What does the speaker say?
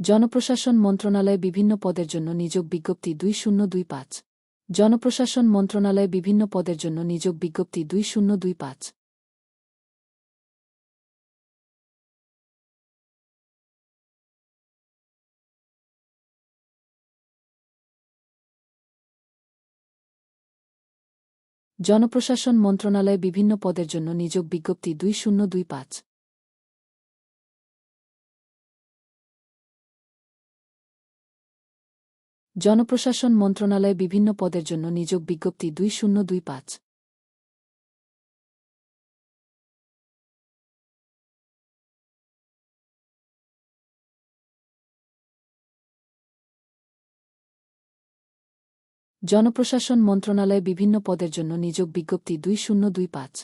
জনপ্রশাসন মন্ত্রণালয়ে বিভিন্ন পদের জন্য নিয়োগ বিজ্ঞপ্তি দুই শূন্য দুই পাঁচ। জনপ্রশাসন মন্ত্রণালয়ে বিভিন্ন পদের জন্য নিয়োগ বিজ্ঞপ্তি দুই শূন্য দুই পাঁচ। জনপ্রশাসন মন্ত্রণালয়ে বিভিন্ন পদের জন্য নিয়োগ বিজ্ঞপ্তি দুই শূন্য দুই পাঁচ। জনপ্রশাসন মন্ত্রণালয়ে বিভিন্ন পদের জন্য নিয়োগ বিজ্ঞপ্তি দুই শূন্য দুই পাঁচ। জনপ্রশাসন মন্ত্রণালয়ে বিভিন্ন পদের জন্য নিয়োগ বিজ্ঞপ্তি দুই শূন্য দুই পাঁচ।